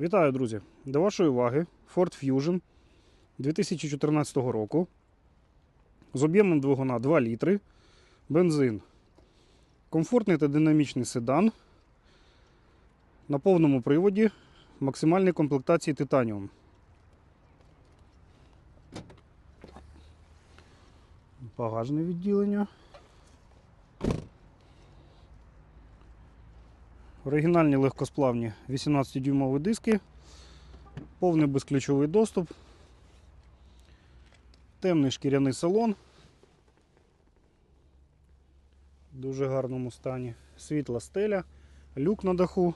Вітаю, друзі! До вашої уваги Ford Fusion 2014 року з об'ємом двигуна 2 літри, бензин. Комфортний та динамічний седан на повному приводі максимальної комплектації титаніум. Багажне відділення. Оригінальні легкосплавні 18-дюймові диски, повний безключовий доступ, темний шкіряний салон. В дуже гарному стані. Світла стеля, люк на даху,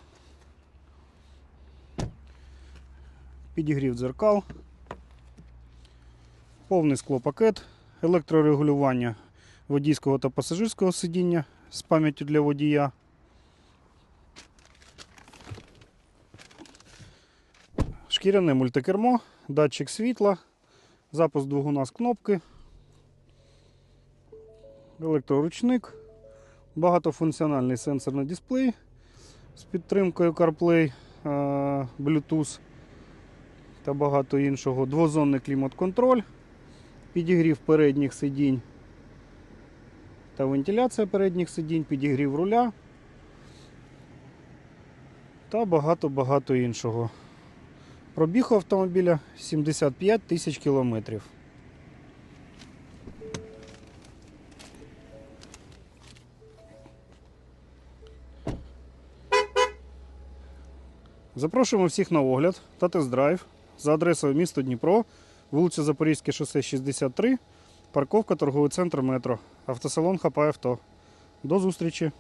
підігрів дзеркал, повний склопакет, електрорегулювання водійського та пасажирського сидіння з пам'яттю для водія. Шкіряне мультикермо, датчик світла, запуск двигуна з кнопки, електроручник, багатофункціональний сенсорний дисплей з підтримкою CarPlay, е, Bluetooth та багато іншого. Двозонний клімат-контроль, підігрів передніх сидінь та вентиляція передніх сидінь, підігрів руля та багато-багато іншого. Пробіг автомобіля 75 тисяч кілометрів. Запрошуємо всіх на огляд та тест-драйв за адресою місто Дніпро, вулиця Запорізьке шосе 63, парковка торговий центр метро, автосалон Хапай Авто. До зустрічі!